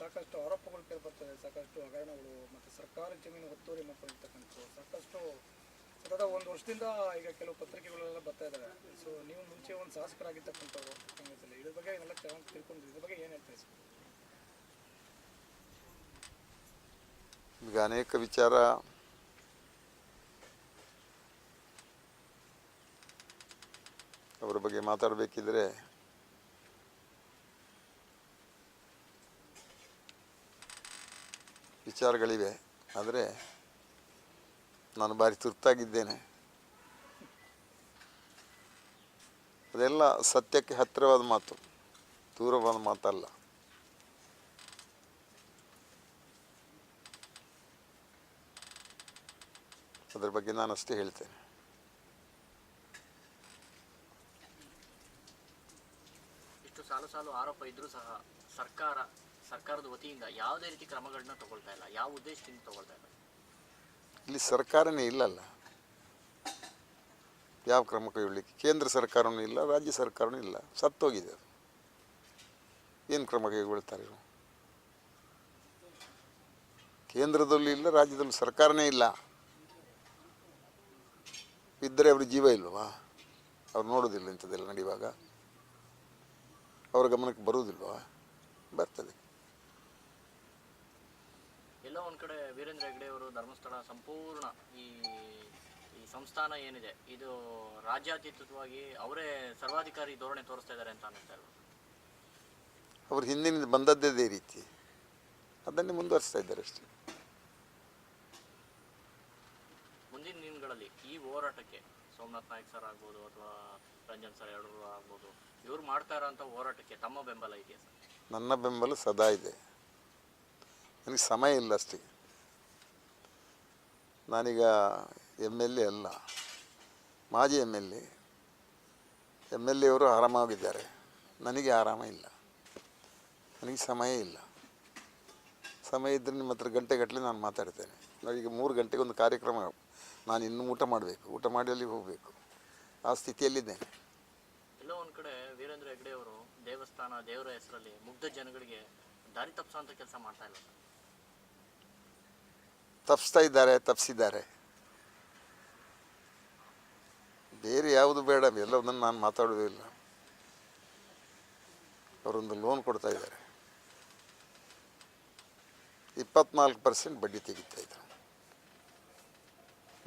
ಸಾಕಷ್ಟು ಆರೋಪಗಳು ಕೇಳಿ ಬರ್ತದೆ, ಸಾಕಷ್ಟು ಹಗರಣಗಳು, ಮತ್ತು ಸರ್ಕಾರಿ ಜಮೀನು ಒತ್ತುವರಿ ಮಾಡ್ಕೊಂಡಿರ್ತಕ್ಕಂಥ ಸಾಕಷ್ಟು ಸತತ ಒಂದು ವರ್ಷದಿಂದ ಈಗ ಕೆಲವು ಪತ್ರಿಕೆಗಳೆಲ್ಲ ಬರ್ತಾ ಇದ್ದಾವೆ ಸೊ ನೀವು ಮುಂಚೆ ಒಂದು ಶಾಸಕರಾಗಿರ್ತಕ್ಕಂಥವ್ರು ಕಾಂಗ್ರೆಸ್ಸಲ್ಲಿ, ಇದ್ರ ಬಗ್ಗೆ ಎಲ್ಲ ಚೆನ್ನಾಗಿ ತಿಳ್ಕೊಂಡಿದ್ದೀವಿ ಇದ್ರ ಬಗ್ಗೆ ಏನು ಹೇಳ್ತಾ ಇದ್ದೀವಿ ಈಗ ಅನೇಕ ವಿಚಾರ ಅವರ ಬಗ್ಗೆ ಮಾತಾಡಬೇಕಿದ್ರೆ ವಿಚಾರಗಳಿವೆ. ಆದರೆ ನಾನು ಭಾರಿ ತುರ್ತಾಗಿದ್ದೇನೆ. ಅದೆಲ್ಲ ಸತ್ಯಕ್ಕೆ ಹತ್ತಿರವಾದ ಮಾತು, ದೂರವಾದ ಮಾತಲ್ಲ. ಅದರ ಬಗ್ಗೆ ನಾನು ಅಷ್ಟೇ ಹೇಳ್ತೇನೆ. ಇಷ್ಟು ಸಾಲು ಸಾಲು ಆರೋಪ ಇದ್ರೂ ಸಹ ಸರ್ಕಾರ ಸರ್ಕಾರದ ವತಿಯಿಂದ ಯಾವುದೇ ರೀತಿ ಕ್ರಮಗಳನ್ನ ತಗೊಳ್ತಾ ಇಲ್ಲ, ಯಾವ ಉದ್ದೇಶದಿಂದ ತಗೊಳ್ತಾ ಇಲ್ಲ. ಇಲ್ಲಿ ಸರ್ಕಾರನೇ ಇಲ್ಲಲ್ಲ. ಯಾವ ಕ್ರಮ ಕೈಗೊಳ್ಳಿಕ್ಕೆ? ಕೇಂದ್ರ ಸರ್ಕಾರನೂ ಇಲ್ಲ, ರಾಜ್ಯ ಸರ್ಕಾರನೂ ಇಲ್ಲ. ಸತ್ತೋಗಿದೆ ಅದು. ಏನು ಕ್ರಮ ಕೈಗೊಳ್ತಾರೆ ಇವರು? ಕೇಂದ್ರದಲ್ಲೂ ಇಲ್ಲ, ರಾಜ್ಯದಲ್ಲೂ ಸರ್ಕಾರನೇ ಇಲ್ಲ. ಇದ್ದರೆ ಅವರು ಜೀವ ಇಲ್ವಾ? ಅವ್ರು ನೋಡೋದಿಲ್ಲ ಇಂಥದ್ದೆಲ್ಲ ನಡೆಯುವಾಗ. ಅವರ ಗಮನಕ್ಕೆ ಬರುವುದಿಲ್ವಾ? ಬರ್ತದೆ. ಎಲ್ಲೋ ಒಂದು ಕಡೆ ವೀರೇಂದ್ರ ಹೆಗ್ಡೆ ಅವರು ಧರ್ಮಸ್ಥಳ ಸಂಪೂರ್ಣ ಈ ಈ ಸಂಸ್ಥಾನ ಏನಿದೆ ಇದು ರಾಜ್ಯಾತೀತವಾಗಿ ಅವರೇ ಸರ್ವಾಧಿಕಾರಿ ಧೋರಣೆ ತೋರಿಸ್ತಾ ಇದ್ದಾರೆ ಅಂತ ಅನ್ನಿಸ್ತಾ ಇಲ್ವಾ ಅವ್ರು ಹಿಂದಿನಿಂದ ಬಂದದ್ದೇ ರೀತಿ. ಅದನ್ನೇ ಮುಂದುವರಿಸ್ತಾ ಇದ್ದಾರೆ ಅಷ್ಟೇ. ಮುಂದಿನ ದಿನಗಳಲ್ಲಿ ಈ ಹೋರಾಟಕ್ಕೆ ಸೋಮನಾಥ್ ನಾಯಕ್ ಸರ್ ಆಗ್ಬೋದು ಅಥವಾ ರಂಜನ್ ಸರ್ ಎರಡರು ಆಗ್ಬೋದು ಇವ್ರು ಮಾಡ್ತಾ ಇರೋಂಥ ಹೋರಾಟಕ್ಕೆ ತಮ್ಮ ಬೆಂಬಲ ಇದೆಯಾ ಸರ್ ನನ್ನ ಬೆಂಬಲ ಸದಾ ಇದೆ. ನನಗೆ ಸಮಯ ಇಲ್ಲ ಅಷ್ಟೇ ನಾನೀಗ ಎಂ ಎಲ್ ಎ ಅಲ್ಲ, ಮಾಜಿ M L A M L ಎವರು ಆರಾಮಾಗಿದ್ದಾರೆ. ನನಗೆ ಆರಾಮ ಇಲ್ಲ. ನನಗೆ ಸಮಯ ಇಲ್ಲ. ಸಮಯ ಇದ್ದರೆ ನಿಮ್ಮ ಹತ್ರ ಗಂಟೆಗಟ್ಟಲೆ ನಾನು ಮಾತಾಡ್ತೇನೆ. ನಾವೀಗ ಮೂರು ಗಂಟೆಗೆ ಒಂದು ಕಾರ್ಯಕ್ರಮ, ನಾನು ಇನ್ನೂ ಊಟ ಮಾಡಬೇಕು. ಊಟ ಮಾಡಿ ಅಲ್ಲಿ ಹೋಗಬೇಕು. ಆ ಸ್ಥಿತಿಯಲ್ಲಿದ್ದೇನೆ. ಎಲ್ಲೋ ಒಂದು ಕಡೆ ವೀರೇಂದ್ರ ಹೆಗ್ಡೆ ಅವರು ದೇವಸ್ಥಾನ, ದೇವರ ಹೆಸರಲ್ಲಿ ಮುಗ್ಧ ಜನಗಳಿಗೆ ದಾರಿ ತಪ್ಪಿಸೋ ಕೆಲಸ ಮಾಡ್ತಾ ಇಲ್ಲ. ತಪ್ಪಿಸ್ತಾ ಇದ್ದಾರೆ ತಪ್ಪಿಸಿದ್ದಾರೆ ಬೇರೆ ಯಾವುದು ಬೇಡ, ಎಲ್ಲವನ್ನೂ ನಾನು ಮಾತಾಡೋದಿಲ್ಲ ಅವರೊಂದು ಲೋನ್ ಕೊಡ್ತಾ ಇದ್ದಾರೆ. ಇಪ್ಪತ್ನಾಲ್ಕು ಪರ್ಸೆಂಟ್ ಬಡ್ಡಿ ತೆಗಿತಾ ಇದ್ರು.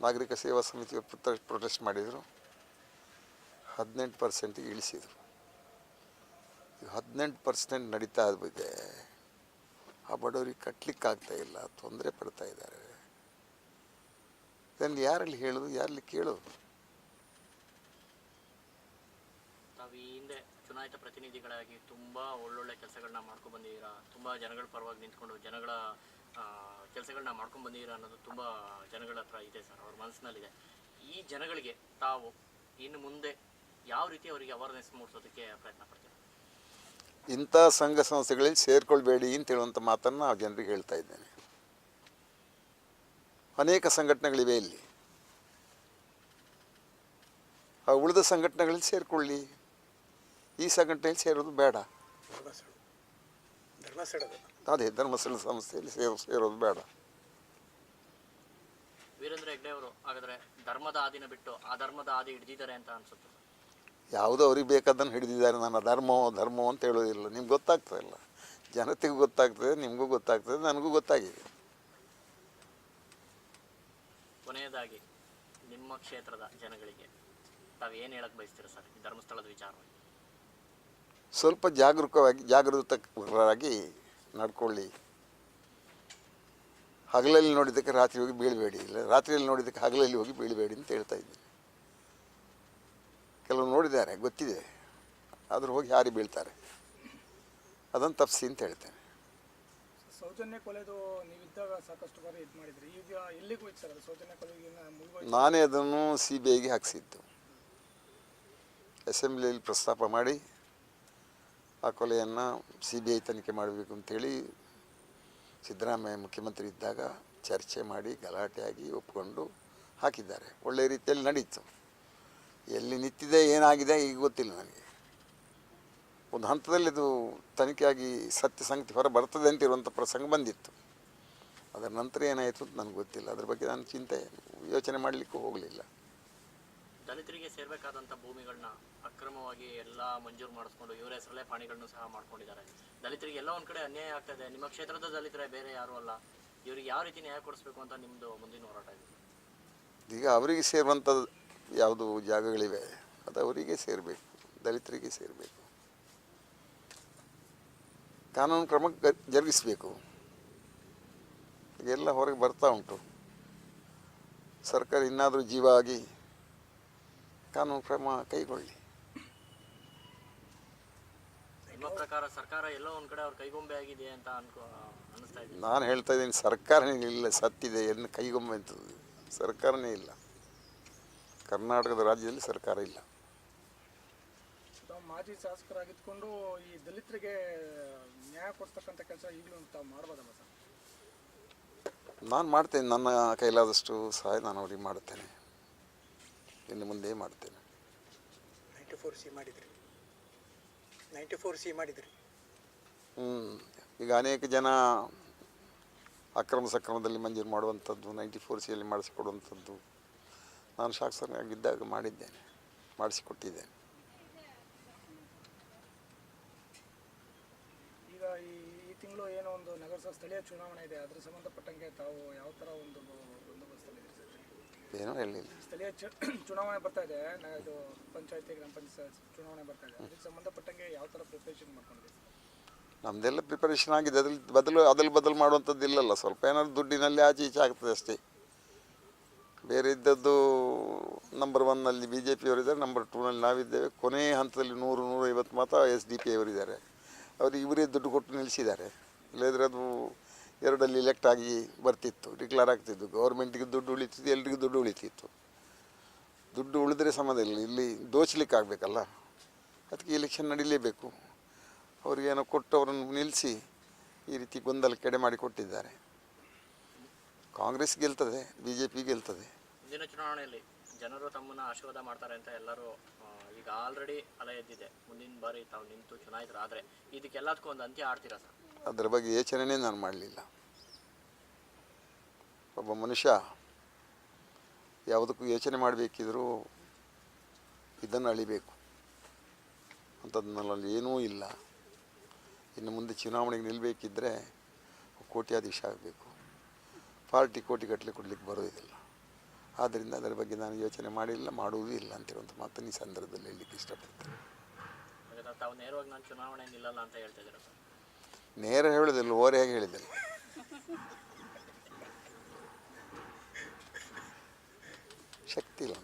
ನಾಗರಿಕ ಸೇವಾ ಸಮಿತಿ ಪ್ರೊಟೆಸ್ಟ್ ಮಾಡಿದರು. ಹದಿನೆಂಟು ಪರ್ಸೆಂಟಿಗೆ ಇಳಿಸಿದರು. ಹದಿನೆಂಟು ಪರ್ಸೆಂಟ್ ನಡೀತಾ ಇದೆ. ಆ ಬಡವರಿಗೆ ಕಟ್ಟಲಿಕ್ಕಾಗ್ತಾ ಇಲ್ಲ, ತೊಂದರೆ ಪಡ್ತಾ ಇದ್ದಾರೆ. ಇದನ್ನು ಯಾರಲ್ಲಿ ಹೇಳೋದು ಯಾರಲ್ಲಿ ಕೇಳೋದು? ತಾವು ಈ ಹಿಂದೆ ಚುನಾಯಿತ ಪ್ರತಿನಿಧಿಗಳಾಗಿ ತುಂಬಾ ಒಳ್ಳೊಳ್ಳೆ ಕೆಲಸಗಳನ್ನ ಮಾಡ್ಕೊಂಡು ಬಂದಿದ್ದೀರಾ? ತುಂಬಾ ಜನಗಳ ಪರವಾಗಿ ನಿಂತ್ಕೊಂಡು ಜನಗಳ ಕೆಲಸಗಳನ್ನ ಮಾಡ್ಕೊಂಡು ಬಂದಿದ್ದೀರಾ ಅನ್ನೋದು ತುಂಬಾ ಜನಗಳ ಹತ್ರ ಇದೆ ಸರ್ ಅವ್ರ ಮನಸ್ಸಿನಲ್ಲಿದೆ ಈ ಜನಗಳಿಗೆ ತಾವು ಇನ್ನು ಮುಂದೆ ಯಾವ ರೀತಿ ಅವರಿಗೆ ಅವೇರ್ನೆಸ್ ಮೂಡಿಸೋದಕ್ಕೆ ಪ್ರಯತ್ನ ಪಡ್ತೀರಾ? ಇಂಥ ಸಂಘ ಸಂಸ್ಥೆಗಳಲ್ಲಿ ಸೇರ್ಕೊಳ್ಬೇಡಿ ಅಂತ ಹೇಳುವಂಥ ಮಾತನ್ನು ನಾವು ಜನರಿಗೆ ಹೇಳ್ತಾ ಇದ್ದೇನೆ. ಅನೇಕ ಸಂಘಟನೆಗಳಿವೆ ಇಲ್ಲಿ. ಆ ಉಳಿದ ಸಂಘಟನೆಗಳಲ್ಲಿ ಸೇರಿಕೊಳ್ಳಿ. ಈ ಸಂಘಟನೆಯಲ್ಲಿ ಸೇರೋದು ಬೇಡ. ಅದೇ ಧರ್ಮಸ್ಥಳ ಸಂಸ್ಥೆಯಲ್ಲಿ ಸೇರೋ ಸೇರೋದು ಬೇಡ. ವೀರೇಂದ್ರ ಹೆಗ್ಡೆ ಅವರು ಹಾಗಾದ್ರೆ ಧರ್ಮದ ಆದಿನ ಬಿಟ್ಟು ಆ ಧರ್ಮದ ಆದಿ ಹಿಡಿದಿದ್ದಾರೆ ಅಂತ ಅನ್ಸುತ್ತೆ. ಯಾವುದೋ ಅವ್ರಿಗೆ ಬೇಕಾದನ್ನು ಹಿಡಿದಿದ್ದಾರೆ. ನನ್ನ ಧರ್ಮೋ ಧರ್ಮೋ ಅಂತ ಹೇಳೋದಿಲ್ಲ. ನಿಮ್ಗೆ ಗೊತ್ತಾಗ್ತದಲ್ಲ ಜನತೆಗೂ ಗೊತ್ತಾಗ್ತದೆ ನಿಮಗೂ ಗೊತ್ತಾಗ್ತದೆ ನನಗೂ ಗೊತ್ತಾಗಿದೆ. ಕೊನೆಯದಾಗಿ, ನಿಮ್ಮ ಕ್ಷೇತ್ರದ ಜನಗಳಿಗೆ ತಾವು ಏನು ಹೇಳಕ್ ಬಯಸ್ತೀರಾ ಸರ್ ಧರ್ಮಸ್ಥಳದ ವಿಚಾರವಾಗಿ? ಸ್ವಲ್ಪ ಜಾಗರೂಕವಾಗಿ ಜಾಗೃತರಾಗಿ ನಡ್ಕೊಳ್ಳಿ. ಹಗಲಲ್ಲಿ ನೋಡಿದ್ದಕ್ಕೆ ರಾತ್ರಿ ಹೋಗಿ ಬೀಳಬೇಡಿ, ಇಲ್ಲ ರಾತ್ರಿಯಲ್ಲಿ ನೋಡಿದ್ದಕ್ಕೆ ಹಗಲಲ್ಲಿ ಹೋಗಿ ಬೀಳಬೇಡಿ ಅಂತ ಹೇಳ್ತಾ ಇದ್ದೀನಿ ಕೆಲವರು ನೋಡಿದ್ದಾರೆ, ಗೊತ್ತಿದೆ. ಆದರೂ ಹೋಗಿ ಯಾರಿ ಬೀಳ್ತಾರೆ. ಅದನ್ನು ತಪ್ಪಿಸಿ ಅಂತ ಹೇಳ್ತೇನೆ. ಸೌಜನ್ಯ ಕೊಲೆದು ನೀವಿದ್ದಾಗ ಸಾಕಷ್ಟು ಬಾರಿ ಇದು ಮಾಡಿದ್ರಿ. ಈಗ ಎಲ್ಲಿಗೂ ಇತ್ತು ಸರ್ ಅದು ಸೌಜನ್ಯ ನಾನೇ ಅದನ್ನು ಸಿ ಬಿ ಐಗೆ ಹಾಕಿಸಿದ್ದು. ಅಸೆಂಬ್ಲಿಯಲ್ಲಿ ಪ್ರಸ್ತಾಪ ಮಾಡಿ ಆ ಕೊಲೆಯನ್ನು ಸಿ ಬಿ ಐ ತನಿಖೆ ಮಾಡಬೇಕು ಅಂತೇಳಿ ಸಿದ್ದರಾಮಯ್ಯ ಮುಖ್ಯಮಂತ್ರಿ ಇದ್ದಾಗ ಚರ್ಚೆ ಮಾಡಿ ಗಲಾಟೆಯಾಗಿ ಒಪ್ಪಿಕೊಂಡು ಹಾಕಿದ್ದಾರೆ. ಒಳ್ಳೆಯ ರೀತಿಯಲ್ಲಿ ನಡೀತು. ಎಲ್ಲಿ ನಿಂತಿದೆ, ಏನಾಗಿದೆ, ಈಗ ಗೊತ್ತಿಲ್ಲ ನನಗೆ. ಒಂದು ಹಂತದಲ್ಲಿ ಇದು ತನಿಖೆಯಾಗಿ ಸತ್ಯ ಸಂಗತಿ ಹೊರ ಬರ್ತದೆ ಅಂತ ಇರುವಂಥ ಪ್ರಸಂಗ ಬಂದಿತ್ತು. ಅದರ ನಂತರ ಏನಾಯಿತು ಅಂತ ನನಗೆ ಗೊತ್ತಿಲ್ಲ. ಅದ್ರ ಬಗ್ಗೆ ನಾನು ಚಿಂತೆ ಯೋಚನೆ ಮಾಡಲಿಕ್ಕೂ ಹೋಗಲಿಲ್ಲ. ದಲಿತರಿಗೆ ಸೇರಬೇಕಾದಂಥ ಭೂಮಿಗಳನ್ನ ಅಕ್ರಮವಾಗಿ ಎಲ್ಲ ಮಂಜೂರು ಮಾಡಿಸ್ಕೊಂಡು ಇವರ ಹೆಸರಲ್ಲೇ ಪಾಣಿಗಳನ್ನು ಸಹ ಮಾಡ್ಕೊಂಡಿದ್ದಾರೆ. ದಲಿತರಿಗೆ ಎಲ್ಲ ಒಂದು ಕಡೆ ಅನ್ಯಾಯ ಆಗ್ತಾ ಇದೆ. ನಿಮ್ಮ ಕ್ಷೇತ್ರದ ದಲಿತರೇ ಬೇರೆ ಯಾರು ಅಲ್ಲ. ಇವರಿಗೆ ಯಾವ ರೀತಿ ನ್ಯಾಯ ಕೊಡಿಸ್ಬೇಕು ಅಂತ ನಿಮ್ಮದು ಮುಂದಿನ ಹೋರಾಟ ಇದೆ? ಈಗ ಅವರಿಗೆ ಸೇರುವಂಥ ಯಾವುದು ಜಾಗಗಳಿವೆ ಅದು ಅವರಿಗೆ ಸೇರಬೇಕು ದಲಿತರಿಗೆ ಸೇರಬೇಕು. ಕಾನೂನು ಕ್ರಮ ಜರುಗಿಸಬೇಕು. ಎಲ್ಲ ಹೊರಗೆ ಬರ್ತಾ ಉಂಟು. ಸರ್ಕಾರ ಇನ್ನಾದರೂ ಜೀವ ಆಗಿ ಕಾನೂನು ಕ್ರಮ ಕೈಗೊಳ್ಳಿ. ಪ್ರಕಾರ ಸರ್ಕಾರ ಎಲ್ಲೋ ಒಂದು ಕಡೆ ಅವ್ರ ಕೈಗೊಂಬೆ ಆಗಿದೆ ಅಂತ ಅನ್ಕೋ ಅನಿಸ್ತಾ ಇದೆ. ನಾನು ಹೇಳ್ತಾ ಇದ್ದೀನಿ ಸರ್ಕಾರನೇ ಇಲ್ಲ ಸತ್ತಿದೆ ಏನು ಕೈಗೊಂಬೆ ಅಂತ. ಸರ್ಕಾರನೇ ಇಲ್ಲ. ಕರ್ನಾಟಕದ ರಾಜ್ಯದಲ್ಲಿ ಸರ್ಕಾರ ಇಲ್ಲ. ಮಾಜಿ ಶಾಸಕರಾಗಿದ್ಕೊಂಡು ಈ ದಲಿತರಿಗೆ ನ್ಯಾಯ ಕೊಡ್ತಕ್ಕಂಥ ಕೆಲಸ ಈಗಲೂ ತಾವು ಮಾಡ್ಬೋದಲ್ಲ ಸರ್? ನಾನು ಮಾಡ್ತೇನೆ. ನನ್ನ ಕೈಲಾದಷ್ಟು ಸಹಾಯ ನಾನು ಅವ್ರಿಗೆ ಮಾಡುತ್ತೇನೆ. ಇನ್ನು ಮುಂದೆ ಮಾಡ್ತೇನೆ. ನೈಂಟಿ ಫೋರ್ ಸಿ ಮಾಡಿದ್ರಿ. ನೈಂಟಿ ಫೋರ್ ಸಿ ಮಾಡಿದ್ರಿ. ಹ್ಞೂ ಈಗ ಅನೇಕ ಜನ ಅಕ್ರಮ ಸಕ್ರಮದಲ್ಲಿ ಮಂಜೂರು ಮಾಡುವಂಥದ್ದು ನೈಂಟಿ ಫೋರ್ ಸಿಯಲ್ಲಿ ಮಾಡಿಸಿಕೊಡುವಂಥದ್ದು ನಾನು ಶಾಸಕನಾಗಿದ್ದಾಗ ಮಾಡಿದ್ದೇನೆ. ಮಾಡಿಸಿಕೊಟ್ಟಿದ್ದೇನೆ ಈಗ ಈ ಈ ತಿಂಗಳು ಏನೋ ಒಂದು ನಗರಸಭಾ ಸ್ಥಳೀಯ ಚುನಾವಣೆ ಇದೆ ಅದರ ಸಂಬಂಧಪಟ್ಟಂಗೆ ತಾವು ಯಾವ ಥರ ಒಂದು ಏನೋ ಹೇಳಿಲ್ಲ ಸ್ಥಳೀಯ ಚುನಾವಣೆ ಬರ್ತಾ ಇದೆ ಇದು ಪಂಚಾಯತಿ ಗ್ರಾಮ ಪಂಚಾಯತ್ ಚುನಾವಣೆ ಬರ್ತಾ ಇದೆ. ಅದಕ್ಕೆ ಸಂಬಂಧಪಟ್ಟಂಗೆ ಯಾವ ಥರ ಪ್ರಿಪ್ರೇಷನ್ ಮಾಡ್ಕೊಂಡಿದ್ದೀವಿ ನಮ್ಮದೆಲ್ಲ ಪ್ರಿಪರೇಷನ್ ಆಗಿದೆ. ಅದ್ರಲ್ಲಿ ಬದಲು ಅದ್ರಲ್ಲಿ ಬದಲು ಮಾಡುವಂಥದ್ದು ಇಲ್ಲಲ್ಲ. ಸ್ವಲ್ಪ ಏನಾದ್ರು ದುಡ್ಡಿನಲ್ಲಿ ಆಚೆ ಈಚೆ ಆಗ್ತದೆ ಅಷ್ಟೇ. ಬೇರೆ ಇದ್ದದ್ದು ನಂಬರ್ ಒನ್ನಲ್ಲಿ ಬಿ ಜೆ ಪಿಯವರಿದ್ದಾರೆ ನಂಬರ್ ಟೂನಲ್ಲಿ ನಾವಿದ್ದೇವೆ. ಕೊನೆ ಹಂತದಲ್ಲಿ ನೂರು ನೂರೈವತ್ತು ಮಾತ್ರ ಎಸ್ ಡಿ ಪಿ ಅವರಿದ್ದಾರೆ ಅವರು ಇವರೇ ದುಡ್ಡು ಕೊಟ್ಟು ನಿಲ್ಲಿಸಿದ್ದಾರೆ. ಇಲ್ಲದ್ರೆ ಅದು ಎರಡಲ್ಲಿ ಎಲೆಕ್ಟ್ ಆಗಿ ಬರ್ತಿತ್ತು ಡಿಕ್ಲೇರ್ ಆಗ್ತಿತ್ತು. ಗೌರ್ಮೆಂಟಿಗೆ ದುಡ್ಡು ಉಳಿತಿತ್ತು, ಎಲ್ರಿಗೂ ದುಡ್ಡು ಉಳಿತಿತ್ತು. ದುಡ್ಡು ಉಳಿದ್ರೆ ಸಮಯದಲ್ಲಿ ಇಲ್ಲಿ ದೋಚಲಿಕ್ಕೆ ಆಗಬೇಕಲ್ಲ. ಅದಕ್ಕೆ ಎಲೆಕ್ಷನ್ ನಡೀಲೇಬೇಕು. ಅವ್ರಿಗೇನೋ ಕೊಟ್ಟು ಅವರನ್ನು ನಿಲ್ಲಿಸಿ ಈ ರೀತಿ ಗೊಂದಲ ಕಡೆ ಮಾಡಿ ಕೊಟ್ಟಿದ್ದಾರೆ. ಕಾಂಗ್ರೆಸ್ ಗೆಲ್ತದೆ ಬಿ ಜೆ ಪಿ ಗೆಲ್ತದೆ ಜನರು ತಮ್ಮನ್ನ ಆಶೀರ್ವಾದ ಮಾಡ್ತಾರೆ ಅಂತ ಎಲ್ಲರೂ ಈಗ ಆಲ್ರೆಡಿ ಅಲೆ ಎದ್ದಿದೆ. ಮುಂದಿನ ಬಾರಿ ತಾವು ನಿಂತು ಚುನಾಯಿತರಾದ್ರೆ ಇದಕ್ಕೆಲ್ಲದಕ್ಕೂ ಒಂದು ಅಂತ್ಯ ಆಡ್ತೀರಾ ಸರ್? ಅದ್ರ ಬಗ್ಗೆ ಯೋಚನೆ ನಾನು ಮಾಡಲಿಲ್ಲ. ಒಬ್ಬ ಮನುಷ್ಯ ಯಾವುದಕ್ಕೂ ಯೋಚನೆ ಮಾಡಬೇಕಿದ್ರೂ ಇದನ್ನು ಅಳಿಬೇಕು. ಅಂಥದ್ದು ನನ್ನಲ್ಲಿ ಏನೂ ಇಲ್ಲ. ಇನ್ನು ಮುಂದೆ ಚುನಾವಣೆಗೆ ನಿಲ್ಲಬೇಕಿದ್ರೆ ಕೋಟ್ಯಾಧೀಶ ಆಗಬೇಕು. ಪಾರ್ಟಿ ಕೋಟಿ ಗಟ್ಟಲೆ ಕೊಡಲಿಕ್ಕೆ ಬರೋದಿಲ್ಲ. ಆದ್ದರಿಂದ ಅದರ ಬಗ್ಗೆ ನಾನು ಯೋಚನೆ ಮಾಡಿಲ್ಲ ಮಾಡುವುದೂ ಇಲ್ಲ ಅಂತಿರುವಂಥ ಮಾತನ್ನು ಈ ಸಂದರ್ಭದಲ್ಲಿ ಹೇಳಲಿಕ್ಕೆ ಇಷ್ಟಪಡ್ತೇನೆ. ನೇರ ಹೇಳೋದಿಲ್ಲ ಓರೆಯಾಗಿ ಹೇಳಿದಿಲ್ಲ ಶಕ್ತಿ ಇಲ್ಲ